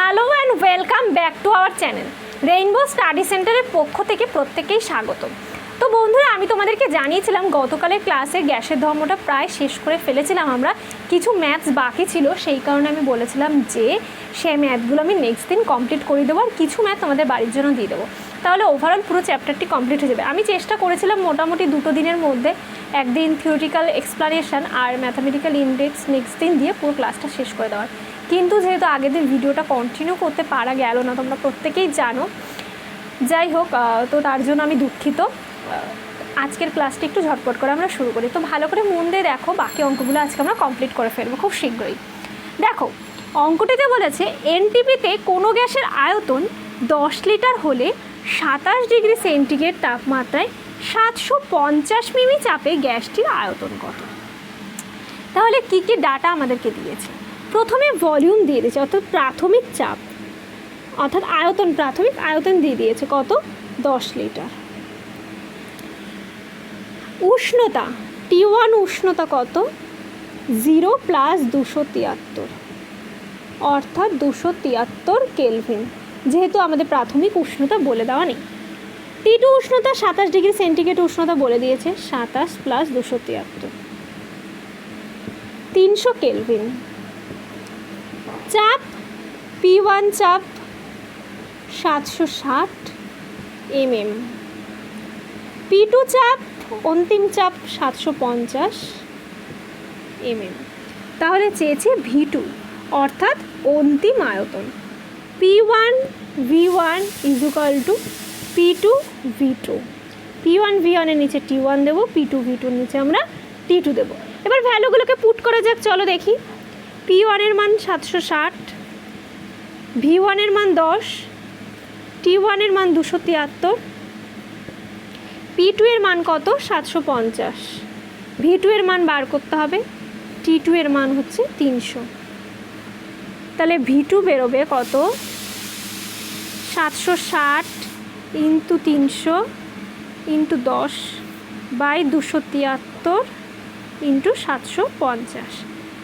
Hello and welcome back to our channel Rainbow Study সেন্টারের পক্ষ থেকে প্রত্যেকেই স্বাগত। তো বন্ধুরা, আমি তোমাদেরকে জানিয়েছিলাম, গতকালের ক্লাসে গ্যাসের ধর্মটা প্রায় শেষ করে ফেলেছিলাম আমরা। কিছু ম্যাথস বাকি ছিল, সেই কারণে আমি বলেছিলাম যে সেই ম্যাথগুলো আমি নেক্সট দিন কমপ্লিট করে দেবো আর কিছু ম্যাথ আমাদের বাড়ির জন্য দিয়ে দেবো। তাহলে ওভারঅল পুরো চ্যাপ্টারটি কমপ্লিট হয়ে যাবে। আমি চেষ্টা করেছিলাম মোটামুটি দুটো দিনের মধ্যে একদিন থিওরিটিক্যাল এক্সপ্লানেশন আর ম্যাথামেটিক্যাল ইন্ডেক্স নেক্সট দিন দিয়ে পুরো ক্লাসটা শেষ করে দেওয়ার। কিন্তু যেহেতু আগের দিন ভিডিওটা কন্টিনিউ করতে পারা গেল না, তোমরা প্রত্যেকেই জানো। যাই হোক তো তার জন্য আমি দুঃখিত। আজকের ক্লাসটি একটু ঝটপট করে আমরা শুরু করি। তো ভালো করে মন দিয়ে দেখো, বাকি অঙ্কগুলো আজকে আমরা কমপ্লিট করে ফেলব খুব শীঘ্রই। দেখো অঙ্কটিতে বলেছে এনটিপিতে কোনো গ্যাসের আয়তন দশ লিটার হলে সাতাশ ডিগ্রি সেন্টিগ্রেড তাপমাত্রায় সাতশো পঞ্চাশ মিমি চাপে গ্যাসটির আয়তন কত? তাহলে কী কী ডাটা আমাদেরকে দিয়েছে? প্রথমে ভলিউম দিয়ে দিয়েছে, অর্থাৎ প্রাথমিক চাপ। অর্থাৎ আয়তন প্রাথমিক, আয়তন দিয়ে দিয়েছে কত? দশ লিটার। উষ্ণতা টি ওয়ান উষ্ণতা কত? জিরো প্লাস দুশো তিয়াত্তর। অর্থাৎ দুশো তিয়াত্তর কেলভিন যেহেতু আমাদের প্রাথমিক উষ্ণতা বলে দেওয়া নেই। টি টু উষ্ণতা সাতাশ ডিগ্রি সেন্টিগ্রেড উষ্ণতা বলে দিয়েছে, সাতাশ প্লাস দুশো তিয়াত্তর। তিনশো কেলভিন চাপ পি ওয়ান চাপ সাতশো ষাট এমএম। পি টু চাপ, অন্তিম চাপ সাতশো পঞ্চাশ এমএম। তাহলে চেয়েছে ভি টু অর্থাৎ অন্তিম আয়তন। P one V one equal to P two V two P one V ওয়ানের নিচে টি ওয়ান দেবো পি টু ভি টুর নিচে আমরা টি টু দেবো। এবার ভ্যালুগুলোকে পুট করা যাক, চলো দেখি। পি ওয়ানের মান সাতশো ষাট ভি ওয়ানের মান দশ টি ওয়ানের মান দুশো তিয়াত্তর পি টু এর মান কত? সাতশো পঞ্চাশ। ভি টু এর মান বার করতে হবে টি টু এর মান হচ্ছে তিনশো। তাহলে ভি টু বেরোবে কত? সাতশো ষাট ইন্টু তিনশো ইন্টু দশ বাই দুশো তিয়াত্তর ইন্টু সাতশো পঞ্চাশ।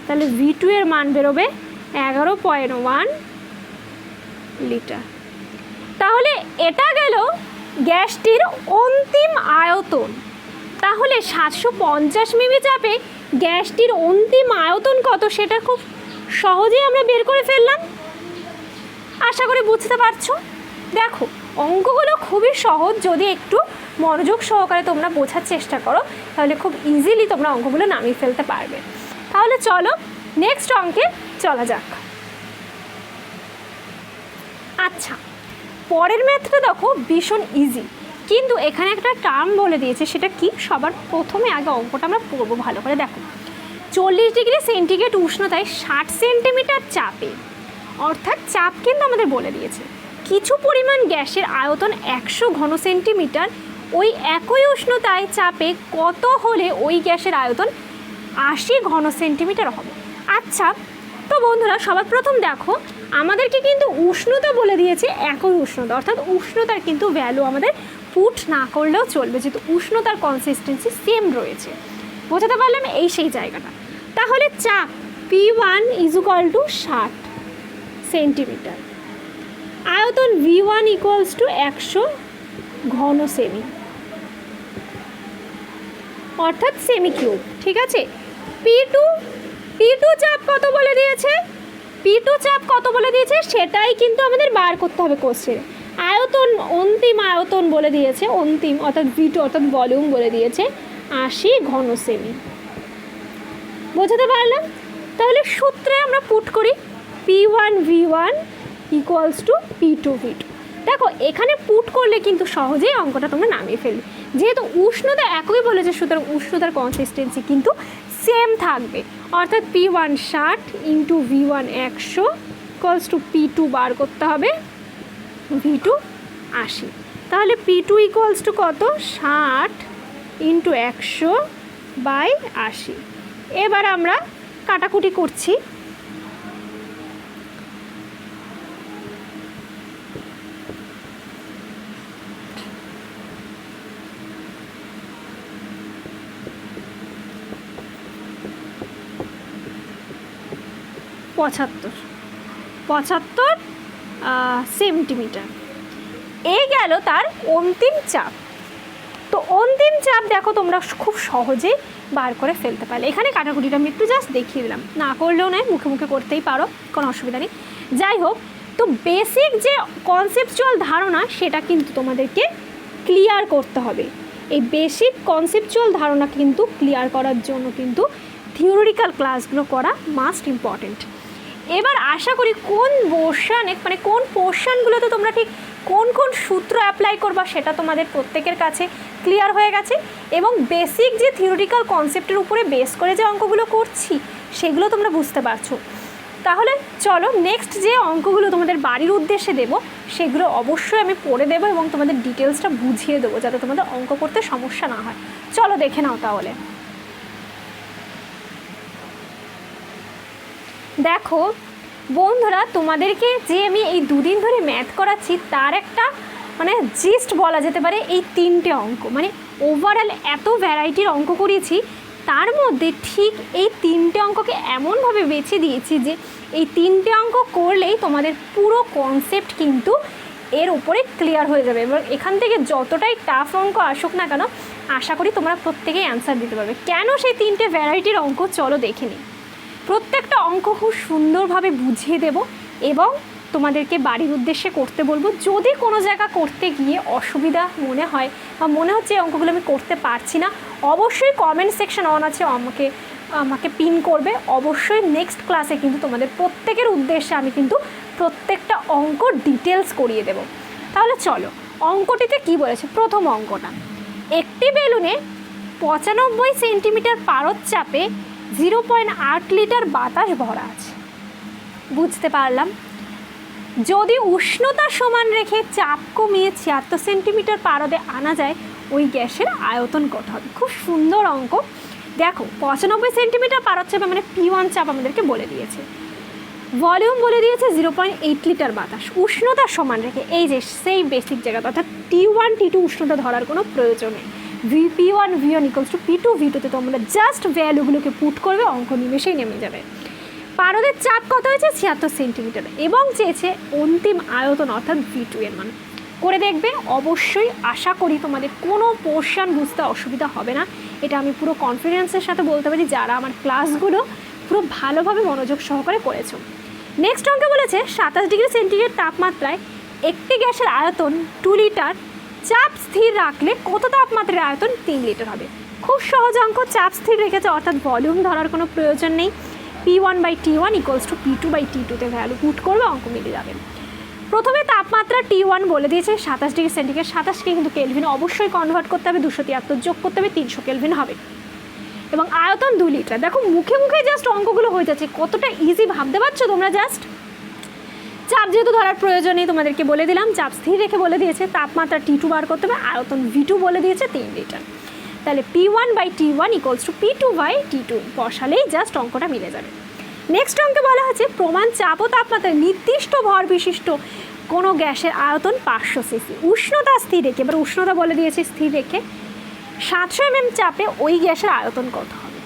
তাহলে ভি টু এর মান বেরোবে এগারো পয়েন্ট ওয়ান লিটার তাহলে এটা গেল গ্যাসটির অন্তিম আয়তন। তাহলে সাতশো পঞ্চাশ মিমি চাপে গ্যাসটির অন্তিম আয়তন কত সেটা খুব সহজেই আমরা বের করে ফেললাম। আশা করি বুঝতে পারছ? দেখো, অঙ্কগুলো খুবই সহজ, যদি একটু মনোযোগ সহকারে তোমরা বোঝার চেষ্টা করো, তাহলে খুব ইজিলি তোমরা অঙ্কগুলো নামিয়ে ফেলতে পারবে। তাহলে চলো নেক্সট অঙ্কে চলা যাক। আচ্ছা পরের ম্যাথটা দেখো ভীষণ ইজি কিন্তু এখানে একটা টার্ম বলে দিয়েছে, সেটা কি? সবার প্রথমে আগে অঙ্কটা আমরা পড়ব ভালো করে, দেখো। চল্লিশ ডিগ্রি সেন্টিগ্রেড উষ্ণতায় ষাট সেন্টিমিটার চাপে, অর্থাৎ চাপ কিন্তু আমাদের বলে দিয়েছে। কিছু পরিমাণ গ্যাসের আয়তন একশো ঘন সেন্টিমিটার, ওই একই উষ্ণতায় চাপে কত হলে ওই গ্যাসের আয়তন আশি ঘন সেন্টিমিটার হবে। আচ্ছা তো বন্ধুরা, সবার প্রথম দেখো, আমাদেরকে কিন্তু উষ্ণতা বলে দিয়েছে একই উষ্ণতা। অর্থাৎ উষ্ণতার কিন্তু ভ্যালু আমাদের পুট না করলেও চলবে, যেহেতু উষ্ণতার কনসিস্টেন্সি সেম রয়েছে। বোঝাতে পারলাম এই সেই জায়গাটা। তাহলে চাপ পি ওয়ান ইজুকাল টু ষাট সেন্টিমিটার। আয়তন ভি ওয়ান ইকুয়ালস টু একশো ঘন সেমি অর্থাৎ সেমি কিউব ঠিক আছে? পি টু পি টু চাপ কত বলে দিয়েছে? পি টু চাপ কত বলে দিয়েছে? সেটাই কিন্তু আমাদের বার করতে হবে কোশ্চেনে আয়তন অন্তিম আয়তন বলে দিয়েছে, অন্তিম, অর্থাৎ ভি টু অর্থাৎ ভলিউম বলে দিয়েছে, আশি ঘন সেমি বোঝাতে পারলাম? তাহলে সূত্রে আমরা পুট করি P one V one equals to P two V two দেখো, এখানে পুট করলে কিন্তু সহজেই অঙ্কটা তোমরা নামিয়ে ফেলবে। যেহেতু উষ্ণতা একই বলেছে, সুতরাং উষ্ণতার কনসিস্টেন্সি কিন্তু সেম থাকবে। অর্থাৎ পি ওয়ান ষাট ইন্টু ভি ওয়ান একশো ইকুয়ালস টু পি টু বার করতে হবে ভি টু আশি। তাহলে পি টু ইকুয়ালস টু কত? ষাট ইন্টু একশো বাই আশি। এবার আমরা কাটাকুটি করছি। পঁচাত্তর। পঁচাত্তর সেন্টিমিটার। এই গেল তার অন্তিম চাপ। তো অন্তিম চাপ দেখো তোমরা খুব সহজেই বার করে ফেলতে পারলে। এখানে কাটাকুটিটা আমি একটু জাস্ট দেখিয়ে দিলাম। না করলেও নয়, মুখে মুখে করতেই পারো, কোনো অসুবিধা নেই। যাই হোক, তো বেসিক যে কনসেপচুয়াল ধারণা, সেটা কিন্তু তোমাদেরকে ক্লিয়ার করতে হবে। এই বেসিক কনসেপচুয়াল ধারণা কিন্তু ক্লিয়ার করার জন্য কিন্তু থিওরিক্যাল ক্লাসগুলো করা মাস্ট ইম্পর্ট্যান্ট এবার আশা করি কোন পোর্শানে মানে কোন পোর্শনগুলোতে তোমরা ঠিক কোন কোন সূত্র অ্যাপ্লাই করবা সেটা তোমাদের প্রত্যেকের কাছে ক্লিয়ার হয়ে গেছে। এবং বেসিক যে থিওরিটিক্যাল কনসেপ্টের উপরে বেস করে যে অঙ্কগুলো করছি, সেগুলো তোমরা বুঝতে পারছ। তাহলে চলো নেক্সট যে অঙ্কগুলো তোমাদের বাড়ির উদ্দেশ্যে দেব, সেগুলো অবশ্যই আমি পড়ে দেবো এবং তোমাদের ডিটেলসটা বুঝিয়ে দেবো যাতে তোমাদের অঙ্ক করতে সমস্যা না হয়। চলো দেখে নাও তাহলে। দেখো, বন্ধুরা, তোমাদেরকে যে আমি এই দুদিন ধরে ম্যাথ করাচ্ছি, তার একটা মানে জিস্ট বলা যেতে পারে, এই তিনটে অঙ্ক। মানে ওভারঅল এত ভ্যারাইটির অঙ্ক করিয়েছি তার মধ্যে ঠিক এই তিনটে অঙ্ককে এমনভাবে বেছে দিয়েছি যে, এই তিনটে অঙ্ক করলেই তোমাদের পুরো কনসেপ্ট কিন্তু এর উপরে ক্লিয়ার হয়ে যাবে। এবার এখান থেকে যতটাই টাফ অঙ্ক আসুক না কেন, আশা করি তোমরা প্রত্যেকেই অ্যান্সার দিতে পারবে। কেন সেই তিনটে ভ্যারাইটির অঙ্ক? চলো দেখে নিই। প্রত্যেকটা অঙ্ক খুব সুন্দরভাবে বুঝিয়ে দেব এবং তোমাদেরকে বাড়ির উদ্দেশ্যে করতে বলব। যদি কোনো জায়গা করতে গিয়ে অসুবিধা মনে হয় বা মনে হচ্ছে এই অঙ্কগুলো আমি করতে পারছি না, অবশ্যই কমেন্ট সেকশন অন আছে, আমাকে আমাকে পিন করবে। অবশ্যই নেক্সট ক্লাসে কিন্তু তোমাদের প্রত্যেকের উদ্দেশ্যে আমি কিন্তু প্রত্যেকটা অঙ্ক ডিটেলস করিয়ে দেব। তাহলে চলো, অঙ্কটিতে কি বলেছে? প্রথম অঙ্কটা, একটি বেলুনে পঁচানব্বই সেন্টিমিটার পারদ চাপে জিরো পয়েন্ট আট লিটার বাতাস ভরা আছে। বুঝতে পারলাম? যদি উষ্ণতা সমান রেখে চাপ কমিয়ে ছিয়াত্তর সেন্টিমিটার পারদে আনা যায়, ওই গ্যাসের আয়তন কত হবে খুব সুন্দর অঙ্ক। দেখো, পঁচানব্বই সেন্টিমিটার পারদ চাপে মানে পি ওয়ান চাপ আমাদেরকে বলে দিয়েছে। ভলিউম বলে দিয়েছে জিরো পয়েন্ট এইট লিটার বাতাস। উষ্ণতা সমান রেখে, এই যে সেই বেসিক জায়গাটা অর্থাৎ টি ওয়ান টি টু উষ্ণতা ধরার কোনো প্রয়োজন নেই। V P one V one equals to P two V টুতে তোমরা জাস্ট ভ্যালুগুলোকে পুট করবে, অঙ্ক নিমেষেই নেমে যাবে। পারদের চাপ কত হয়েছে? ছিয়াত্তর সেন্টিমিটার এবং চেয়েছে অন্তিম আয়তন, অর্থাৎ ভি টু এর মান। করে দেখবে, অবশ্যই আশা করি তোমাদের কোনো পোর্শন বুঝতে অসুবিধা হবে না। এটা আমি পুরো কনফিডেন্সের সাথে বলতে পারি, যারা আমার ক্লাসগুলো পুরো ভালোভাবে মনোযোগ সহকারে করেছ। নেক্সট অঙ্কে বলেছে, সাতাশ ডিগ্রি সেন্টিগ্রেড তাপমাত্রায় একটি গ্যাসের আয়তন টু লিটার চাপ স্থির রাখলে কত তাপমাত্রার আয়তন তিন লিটার হবে? খুব সহজ অঙ্ক, চাপ স্থির রেখেছে, অর্থাৎ ভলিউম ধরার কোনো প্রয়োজন নেই। P one by T one equals to P two by T টুতে ভ্যালু পুট করবে, অঙ্ক মিলে যাবে। প্রথমে তাপমাত্রা টি ওয়ান বলে দিয়েছে, সাতাশ ডিগ্রি সেন্টিগ্রেড, সাতাশকে কিন্তু কেলভিন অবশ্যই কনভার্ট করতে হবে, দুশো তিয়াত্তর যোগ করতে হবে, তিনশো কেলভিন হবে। এবং আয়তন দু লিটার। দেখো, মুখে মুখে জাস্ট অঙ্কগুলো হয়ে যাচ্ছে, কতটা ইজি ভাবতে পারছ তোমরা জাস্ট চাপ যেহেতু ধরার প্রয়োজন নেই তোমাদেরকে বলে দিলাম, চাপ স্থির রেখে বলে দিয়েছে, তাপমাত্রা টি টু বার করতে হবে, আয়তন ভি টু বলে দিয়েছে, তিন লিটার। তাহলে P one by T one equals to P two by T two বসালেই just অঙ্কটা মিলে যাবে। নেক্সট অঙ্কে বলা হচ্ছে প্রমাণ চাপ ও তাপমাত্রায় নির্দিষ্ট ভর বিশিষ্ট কোনো গ্যাসের আয়তন পাঁচশো সিসি। উষ্ণতা স্থির রেখে, এবার উষ্ণতা বলে দিয়েছে স্থির রেখে, সাতশো এমএম চাপে ওই গ্যাসের আয়তন কত হবে?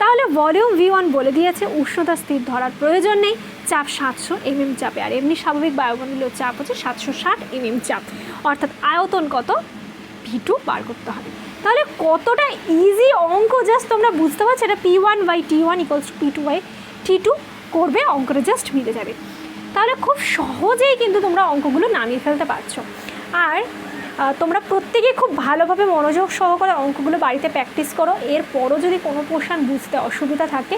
তাহলে ভলিউম ভি ওয়ান বলে দিয়েছে, উষ্ণতা স্থির ধরার প্রয়োজন নেই। চাপ সাতশো এমএম চাপে। আর এমনি স্বাভাবিক বায়ুমণ্ডলীয় চাপ হচ্ছে সাতশো ষাট এমএম চাপ। অর্থাৎ আয়তন কত? ভি টু বার করতে হবে। তাহলে কতটা ইজি অঙ্ক জাস্ট তোমরা বুঝতে পারছ? এটা P one by T one equals to P two by T two করবে, অঙ্কটা জাস্ট মিলে যাবে। তাহলে খুব সহজেই কিন্তু তোমরা অঙ্কগুলো নামিয়ে ফেলতে পারছ। আর তোমরা প্রত্যেকে খুব ভালোভাবে মনোযোগ সহকারে অঙ্কগুলো বাড়িতে প্র্যাকটিস করো। এরপরও যদি কোনো পোর্শন বুঝতে অসুবিধা থাকে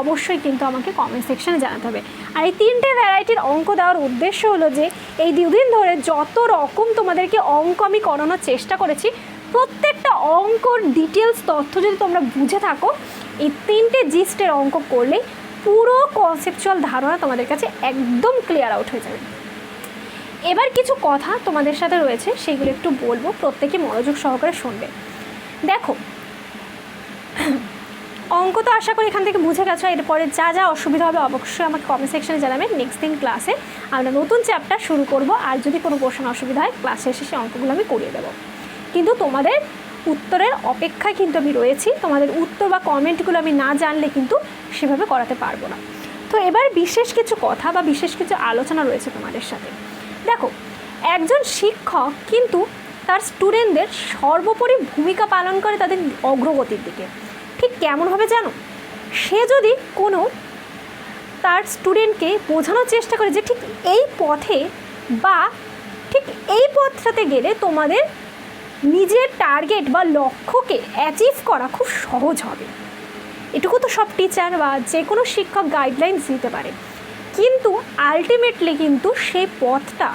অবশ্যই কিন্তু আমাকে কমেন্ট সেকশনে জানাতে হবে। আর এই তিনটে ভ্যারাইটির অঙ্ক দেওয়ার উদ্দেশ্য হলো যে, এই দুদিন ধরে যত রকম তোমাদেরকে অঙ্ক আমি করানোর চেষ্টা করেছি, প্রত্যেকটা অঙ্কর ডিটেলস তথ্য যদি তোমরা বুঝে থাকো, এই তিনটে জিস্টের অঙ্ক করলেই পুরো কনসেপচুয়াল ধারণা তোমাদের কাছে একদম ক্লিয়ার আউট হয়ে যাবে। এবার কিছু কথা তোমাদের সাথে রয়েছে, সেগুলো একটু বলব, প্রত্যেকে মনোযোগ সহকারে শুনবে। দেখো অঙ্ক তো আশা করি এখান থেকে বুঝে গেছো। এরপরে যা যা অসুবিধা হবে অবশ্যই আমাকে কমেন্ট সেকশনে জানাবেন নেক্সট দিন ক্লাসে আমরা নতুন চ্যাপ্টার শুরু করব। আর যদি কোনো পোর্শন অসুবিধা হয় ক্লাসে এসে সেই অঙ্কগুলো আমি করিয়ে দেবো। কিন্তু তোমাদের উত্তরের অপেক্ষায় কিন্তু আমি রয়েছি। তোমাদের উত্তর বা কমেন্টগুলো আমি না জানলে কিন্তু সেভাবে করাতে পারব না। তো এবার বিশেষ কিছু কথা বা বিশেষ কিছু আলোচনা রয়েছে তোমাদের সাথে। দেখো, একজন শিক্ষক কিন্তু তার স্টুডেন্টদের সর্বোপরি ভূমিকা পালন করে তাদের অগ্রগতির দিকে। ঠিক কেমন হবে জানো? সে যদি কোনো তার স্টুডেন্টকে বোঝানোর চেষ্টা করে যে ঠিক এই পথে বা ঠিক এই পথটাতে গেলে তোমাদের নিজের টার্গেট বা লক্ষ্যকে অ্যাচিভ করা খুব সহজ হবে। এটুকু তো সব টিচার বা যে কোনো শিক্ষক গাইডলাইন্স দিতে পারে। কিন্তু আলটিমেটলি কিন্তু সেই পথটা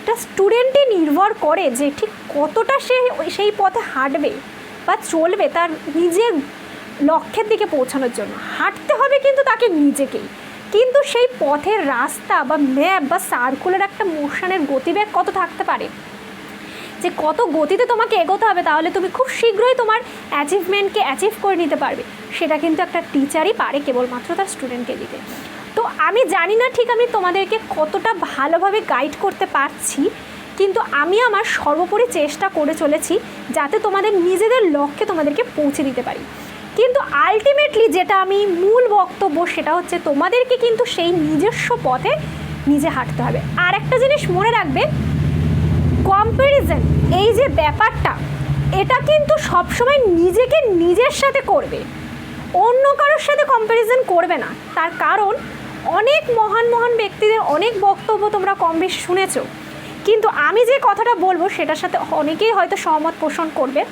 একটা স্টুডেন্টে নির্ভর করে যে ঠিক কতটা সে সেই পথে হাঁটবে বা চলবে, তার নিজের লক্ষ্যের দিকে পৌঁছানোর জন্য। হাঁটতে হবে কিন্তু তাকে নিজেকেই। কিন্তু সেই পথের রাস্তা বা ম্যাপ বা সার্কুলার একটা মোশনের গতিবেগ কত থাকতে পারে? যে কত গতিতে তোমাকে এগোতে হবে, তাহলে তুমি খুব শীঘ্রই তোমার অ্যাচিভমেন্টকে অ্যাচিভ করে নিতে পারবে। সেটা কিন্তু একটা টিচারই পারে কেবলমাত্র তার স্টুডেন্টকে দিতে। তো আমি জানি না ঠিক আমি তোমাদেরকে কতটা ভালোভাবে গাইড করতে পারছি, কিন্তু আমি আমার সর্বোপরি চেষ্টা করে চলেছি যাতে তোমাদের নিজেদের লক্ষ্যে তোমাদেরকে পৌঁছে দিতে পারি। কিন্তু আলটিমেটলি যেটা আমি মূল বক্তব্য সেটা হচ্ছে তোমাদেরকে কিন্তু সেই নিজস্ব পথে নিজে হাঁটতে হবে। আর একটা জিনিস মনে রাখবে কম্প্যারিজন এই যে ব্যাপারটা, এটা কিন্তু সবসময় নিজেকে নিজের সাথে করবে। অন্য কারোর সাথে কম্প্যারিজন করবে না। তার কারণ, অনেক মহান মহান ব্যক্তিদের অনেক বক্তব্য তোমরা কম বেশি শুনেছো। কিন্তু আমি যে কথাটা বলব সেটার সাথে অনেকেই হয়তো সহমত পোষণ করবে।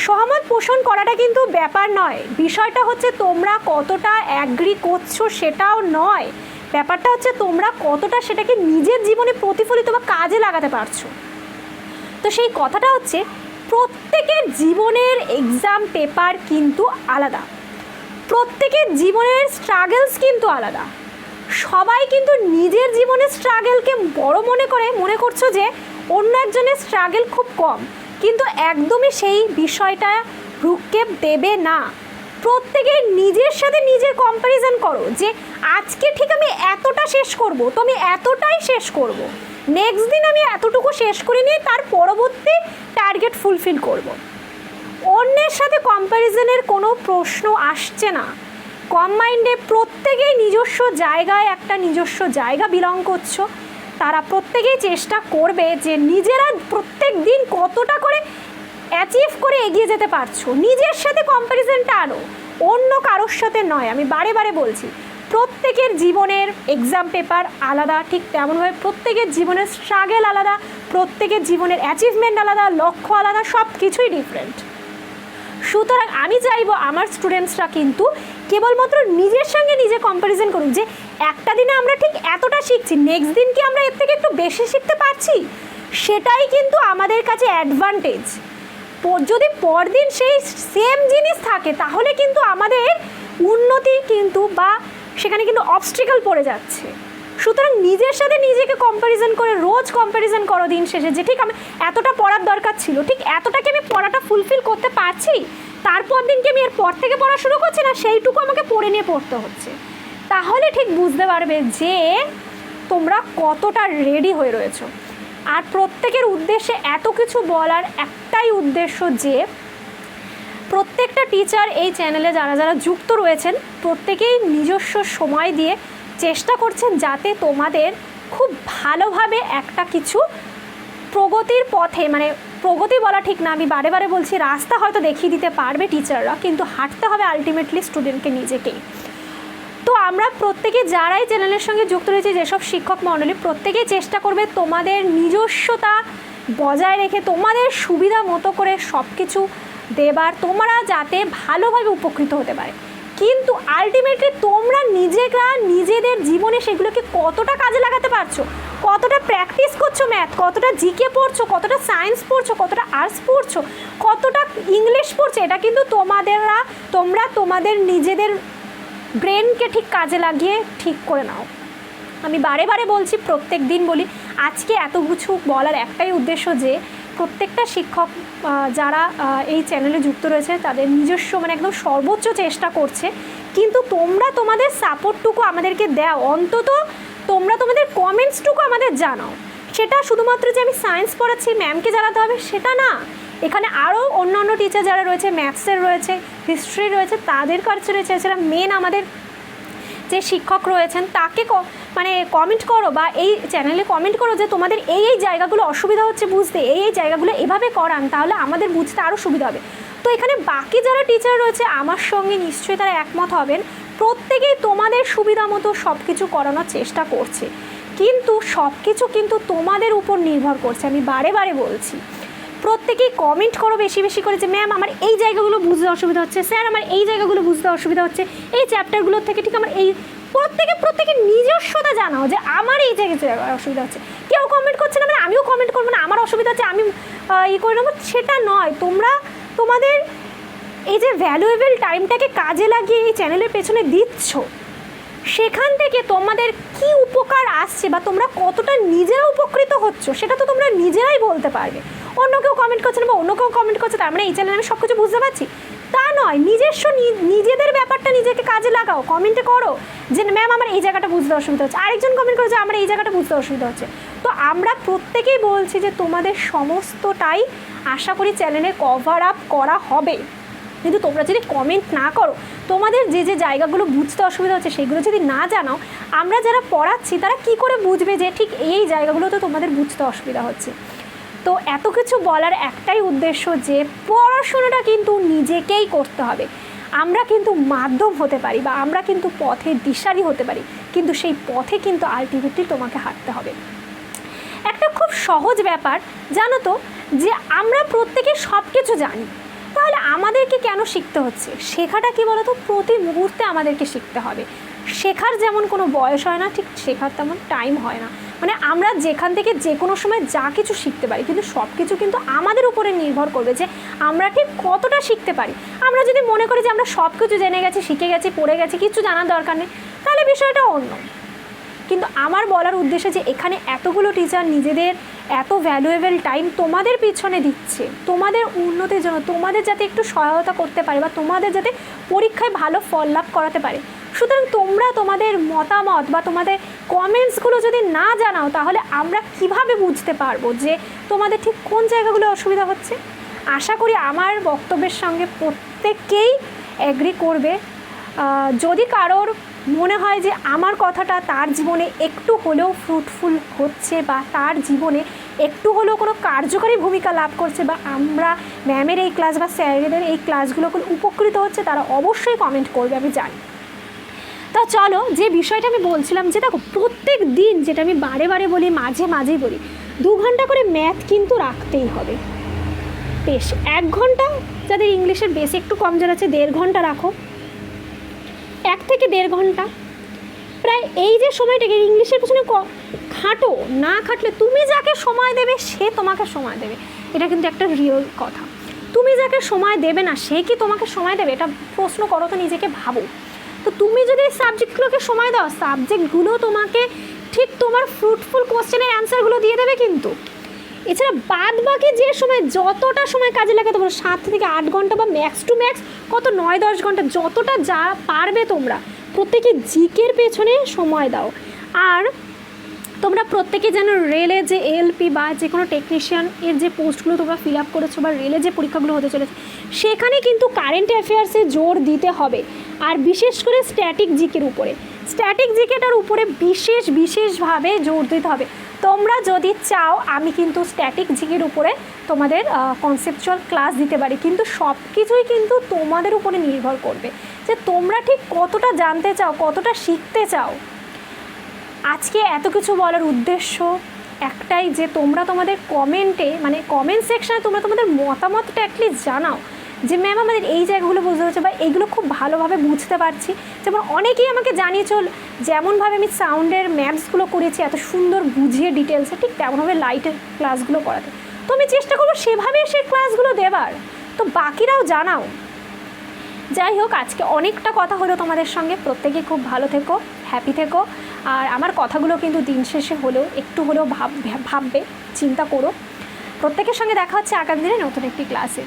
সহমত পোষণ করাটা কিন্তু ব্যাপার নয়। বিষয়টা হচ্ছে তোমরা কতটা অ্যাগ্রি করছ সেটাও নয়। ব্যাপারটা হচ্ছে তোমরা কতটা সেটাকে নিজের জীবনে প্রতিফলিত বা কাজে লাগাতে পারছ। তো সেই কথাটা হচ্ছে, প্রত্যেকের জীবনের এক্সাম পেপার কিন্তু আলাদা। প্রত্যেকের জীবনের স্ট্রাগলস কিন্তু আলাদা। সবাই কিন্তু নিজের জীবনের স্ট্রাগলকে বড় মনে করে, মনে করছ যে অন্য একজনের স্ট্রাগল খুব কম। কিন্তু একদমই সেই বিষয়টা ভ্রুক্ষেপ দেবে না। প্রত্যেকে নিজের সাথে নিজের কম্প্যারিজন করো যে, আজকে ঠিক আমি এতটা শেষ করব, তো আমি এতটাই শেষ করব। নেক্সট দিন আমি এতটুকু শেষ করে নিয়ে তার পরবর্তী টার্গেট ফুলফিল করব। অন্যের সাথে কম্প্যারিজনের কোনো প্রশ্ন আসছে না। কম মাইন্ডে প্রত্যেকেই নিজস্ব জায়গায় একটা নিজস্ব জায়গা বিলং করছ। তারা প্রত্যেকেই চেষ্টা করবে যে নিজেরা প্রত্যেক দিন কতটা করে অ্যাচিভ করে এগিয়ে যেতে পারছ। নিজের সাথে কম্প্যারিজনটা আনো, অন্য কারোর সাথে নয়। আমি বারে বারে বলছি, প্রত্যেকের জীবনের এক্সাম পেপার আলাদা, ঠিক তেমনভাবে প্রত্যেকের জীবনের স্ট্রাগল আলাদা, প্রত্যেকের জীবনের অ্যাচিভমেন্ট আলাদা, লক্ষ্য আলাদা সব কিছুই ডিফারেন্ট সুতরাং আমি চাইব আমার স্টুডেন্টসরা কিন্তু কেবলমাত্র নিজের সঙ্গে নিজে কম্প্যারিজন করুন যে একটা দিনে আমরা ঠিক এতটা শিখছি নেক্সট দিন কি আমরা এর থেকে একটু বেশি শিখতে পারছি? সেটাই কিন্তু আমাদের কাছে অ্যাডভান্টেজ যদি পরদিন সেই সেম জিনিস থাকে, তাহলে কিন্তু আমাদের উন্নতি কিন্তু বা সেখানে কিন্তু অবস্ট্রিকাল পড়ে যাচ্ছে। সুতরাং নিজের সাথে নিজেকে কম্প্যারিজন করে রোজ কম্প্যারিজন করো দিন শেষে যে ঠিক আমি এতটা পড়ার দরকার ছিল, ঠিক এতটা কি আমি পড়াটা ফুলফিল করতে পারছি? তারপর দিন কি আমি এর পর থেকে পড়া শুরু করছি না? সেইটুকু আমাকে পড়ে নিয়ে পড়তে হচ্ছে। তাহলে ঠিক বুঝতে পারবে যে তোমরা কতটা রেডি হয়ে রয়েছো। আর প্রত্যেকের উদ্দেশ্যে এত কিছু বলার একটাই উদ্দেশ্য যে প্রত্যেকটা টিচার এই চ্যানেলে যারা যারা যুক্ত রয়েছেন, প্রত্যেকেই নিজস্ব সময় দিয়ে চেষ্টা করছেন যাতে তোমাদের খুব ভালোভাবে একটা কিছু প্রগতির পথে মানে প্রগতি বলা ঠিক না। আমি বারে বারে বলছি, রাস্তা হয়তো দেখিয়ে দিতে পারবে টিচাররা কিন্তু হাঁটতে হবে আলটিমেটলি স্টুডেন্টকে নিজেকেই। তো আমরা প্রত্যেকে যারাই চ্যানেলের সঙ্গে যুক্ত রয়েছে, যেসব শিক্ষক মণ্ডলী, প্রত্যেকেই চেষ্টা করবে তোমাদের নিজস্বতা বজায় রেখে, তোমাদের সুবিধা মতো করে সব কিছু দেবার, তোমরা যাতে ভালোভাবে উপকৃত হতে পারে। কিন্তু আলটিমেটলি তোমরা নিজেরা, নিজেদের জীবনে সেগুলোকে কতটা কাজে লাগাতে পারছ? কতটা প্র্যাকটিস করছ ম্যাথ? কতটা জিকে পড়ছো? কতটা সায়েন্স পড়ছো? কতটা আর্টস পড়ছো? কতটা ইংলিশ পড়ছো? এটা কিন্তু তোমাদেররা, তোমরা তোমাদের নিজেদের ব্রেনকে ঠিক কাজে লাগিয়ে ঠিক করে নাও। আমি বারে বারে বলছি, প্রত্যেক দিন বলি, আজকে এত কিছু বলার একটাই উদ্দেশ্য যে, প্রত্যেকটা শিক্ষক যারা এই চ্যানেলে যুক্ত রয়েছে, তাদের নিজস্ব মানে একদম সর্বোচ্চ চেষ্টা করছে। কিন্তু তোমরা তোমাদের সাপোর্টটুকু আমাদেরকে দাও। অন্তত তোমরা তোমাদের কমেন্টসটুকু আমাদের জানাও। সেটা শুধুমাত্র যে আমি সায়েন্স পড়াচ্ছি ম্যামকে জানাতে হবে, সেটা না। এখানে আরও অন্য অন্য টিচার যারা রয়েছে ম্যাথসের রয়েছে হিস্ট্রি রয়েছে, তাদের কাছে রয়েছে এছাড়া মেন আমাদের যে শিক্ষক রয়েছেন, তাকে মানে কমেন্ট করো বা এই চ্যানেলে কমেন্ট করো যে তোমাদের এই এই জায়গাগুলো অসুবিধা হচ্ছে বুঝতে, এই এই জায়গাগুলো এভাবে করান, তাহলে আমাদের বুঝতে আরও সুবিধা হবে। তো এখানে বাকি যারা টিচার রয়েছে, আমার সঙ্গে নিশ্চয়ই তারা একমত হবেন। প্রত্যেকেই তোমাদের সুবিধা মতো সব কিছু করানোর চেষ্টা করছে। কিন্তু সব কিছু কিন্তু তোমাদের উপর নির্ভর করছে, আমি বারে বারে বলছি। প্রত্যেকেই কমেন্ট করো বেশি বেশি করে যে ম্যাম আমার এই জায়গাগুলো বুঝতে অসুবিধা হচ্ছে। স্যার, আমার এই জায়গাগুলো বুঝতে অসুবিধা হচ্ছে। এই চ্যাপ্টারগুলোর থেকে ঠিক আমার এই প্রত্যেকে প্রত্যেকে নিজস্বতা জানাও যে, আমার এই জায়গায় অসুবিধা হচ্ছে। কেউ কমেন্ট করছে না মানে আমিও কমেন্ট করব না। আমার অসুবিধা হচ্ছে, আমি ই করে নেব। সেটা নয়। তোমরা তোমাদের এই যে ভ্যালুয়েবল টাইমটাকে কাজে লাগিয়ে এই চ্যানেলের পেছনে দিচ্ছ, সেখান থেকে তোমাদের কি উপকার আসছে বা তোমরা কতটা নিজেরা উপকৃত হচ্ছ, সেটা তো তোমরা নিজেরাই বলতে পারবে। অন্য কেউ কমেন্ট করছে না বা অন্য কেউ কমেন্ট করছে, তার মানে এই চ্যানেলে আমি সব কিছু বুঝতে পারছি। তা নয়, নিজস্ব নিজেদের ব্যাপারটা নিজেকে কাজে লাগাও কমেন্টে করো যে ম্যাম আমার এই জায়গাটা বুঝতে অসুবিধা হচ্ছে। আরেকজন কমেন্ট করেছে আমার এই জায়গাটা বুঝতে অসুবিধা হচ্ছে। তো আমরা প্রত্যেকেই বলছি যে, তোমাদের সমস্তটাই আশা করি চ্যানেলে কভার আপ করা হবে। কিন্তু তোমরা যদি কমেন্ট না করো, তোমাদের যে যে জায়গাগুলো বুঝতে অসুবিধা হচ্ছে সেগুলো যদি না জানাও, আমরা যারা পড়াচ্ছি তারা কি করে বুঝবে যে ঠিক এই জায়গাগুলোতে তোমাদের বুঝতে অসুবিধা হচ্ছে? তো এত কিছু বলার একটাই উদ্দেশ্য যে পড়াশোনাটা কিন্তু নিজেকেই করতে হবে। আমরা কিন্তু মাধ্যম হতে পারি বা আমরা কিন্তু পথের দিশারি হতে পারি, কিন্তু সেই পথে কিন্তু আলটিমেটলি তোমাকে হাঁটতে হবে। একটা খুব সহজ ব্যাপার, জানো তো, যে আমরা প্রত্যেকে সব কিছু জানি তাহলে আমাদেরকে কেন শিখতে হচ্ছে? শেখাটা কি বলতো? প্রতি মুহূর্তে আমাদেরকে শিখতে হবে। শেখার যেমন কোনো বয়স হয় না, ঠিক শেখার তেমন টাইম হয় না। মানে আমরা যেখান থেকে যে কোনো সময় যা কিছু শিখতে পারি, কিন্তু সব কিছু কিন্তু আমাদের উপরে নির্ভর করবে যে আমরা ঠিক কতটা শিখতে পারি। আমরা যদি মনে করি যে আমরা সব কিছু জেনে গেছি, শিখে গেছি, পড়ে গেছি, কিছু জানার দরকার নেই, তাহলে বিষয়টা অন্য। কিন্তু আমার বলার উদ্দেশ্য যে এখানে এতগুলো টিচার নিজেদের এত ভ্যালুয়েবল টাইম তোমাদের পিছনে দিচ্ছে। তোমাদের উন্নতির জন্য, তোমাদের যাতে একটু সহায়তা করতে পারে বা তোমাদের যাতে পরীক্ষায় ভালো ফল লাভ করাতে পারে। সুতরাং তোমরা তোমাদের মতামত বা তোমাদের কমেন্টসগুলো যদি না জানাও, তাহলে আমরা কীভাবে বুঝতে পারব যে তোমাদের ঠিক কোন জায়গাগুলো অসুবিধা হচ্ছে? আশা করি আমার বক্তব্যের সঙ্গে প্রত্যেককেই অ্যাগ্রি করবে। যদি কারোর মনে হয় যে আমার কথাটা তার জীবনে একটু হলেও ফ্রুটফুল হচ্ছে বা তার জীবনে একটু হলেও কোনো কার্যকরী ভূমিকা লাভ করছে বা আমরা ম্যামের এই ক্লাস বা স্যারেদের এই ক্লাসগুলো কোনো উপকৃত হচ্ছে, তারা অবশ্যই কমেন্ট করবে, আমি জানি। তা চলো, যে বিষয়টা আমি বলছিলাম যে দেখো, প্রত্যেক দিন যেটা আমি বারে বারে বলি, মাঝে মাঝেই বলি, দু ঘণ্টা করে ম্যাথ কিন্তু রাখতেই হবে। বেশ, এক ঘণ্টা, যাদের ইংলিশের বেশ একটু কম আছে, দেড় ঘণ্টা রাখো। এক থেকে দেড় ঘণ্টা। প্রায় এই যে সময়টাকে ইংলিশের পেছনে ক- খাটো, না খাটলে তুমি যাকে সময় দেবে, সে তোমাকে সময় দেবে। এটা কিন্তু একটা রিয়েল কথা। তুমি যাকে সময় দেবে না, সে কি তোমাকে সময় দেবে? এটা প্রশ্ন করো তো নিজেকে, ভাবো। তো তুমি যদি এই সাবজেক্টগুলোকে সময় দাও সাবজেক্টগুলো তোমাকে ঠিক তোমার ফ্রুটফুল কোশ্চেনের অ্যান্সারগুলো দিয়ে দেবে কিন্তু। এছাড়া বাদ বাকি যে সময় যতটা সময় কাজে লাগাতে পারো, সাত থেকে আট ঘণ্টা বা ম্যাক্স টু ম্যাক্স কত নয় দশ ঘণ্টা, যতটা যা পারবে তোমরা, প্রত্যেকে জিকের পেছনে সময় দাও। আর তোমরা প্রত্যেকে যেন রেলে যে এলপি বা যে কোনো টেকনিশিয়ান এর যে পোস্টগুলো তোমরা ফিল আপ করেছ বা রেলে যে পরীক্ষাগুলো হতে চলেছে, সেখানে কিন্তু কারেন্ট অ্যাফেয়ার্সে জোর দিতে হবে। আর বিশেষ করে স্ট্যাটিক জিকের উপরে। স্ট্যাটিক জিকেটার উপরে বিশেষ, বিশেষভাবে জোর দিতে হবে। তোমরা যদি চাও, আমি কিন্তু স্ট্যাটিক জিকের উপরে তোমাদের কনসেপচুয়াল ক্লাস দিতে পারি। কিন্তু সব কিছুই কিন্তু তোমাদের উপরে নির্ভর করবে। যে তোমরা ঠিক কতটা জানতে চাও, কতটা শিখতে চাও। আজকে এত কিছু বলার উদ্দেশ্য একটাই যে তোমরা তোমাদের কমেন্টে মানে কমেন্ট সেকশনে তোমরা তোমাদের মতামতটা অ্যাটলিস্ট জানাও। যে ম্যাম আমাদের এই জায়গাগুলো বুঝতে হচ্ছে বা এইগুলো খুব ভালোভাবে বুঝতে পারছি। যেমন অনেকেই আমাকে জানিয়ে চল, যেমনভাবে আমি সাউন্ডের ম্যাপসগুলো করেছি, এত সুন্দর বুঝিয়ে ডিটেলসে ঠিক তেমনভাবে লাইটের ক্লাসগুলো করাতে। তো আমি চেষ্টা করব সেভাবে সেই ক্লাসগুলো দেবার। তো বাকিরাও জানাও। যাই হোক, আজকে অনেকটা কথা হলো তোমাদের সঙ্গে। প্রত্যেকে খুব ভালো থেকো হ্যাপি থেকো। আর আমার কথাগুলো কিন্তু দিন শেষে হলেও, একটু হলেও ভাব, ভাববে, চিন্তা করো। প্রত্যেকের সঙ্গে দেখা হচ্ছে আগামী দিনে নতুন একটি ক্লাসে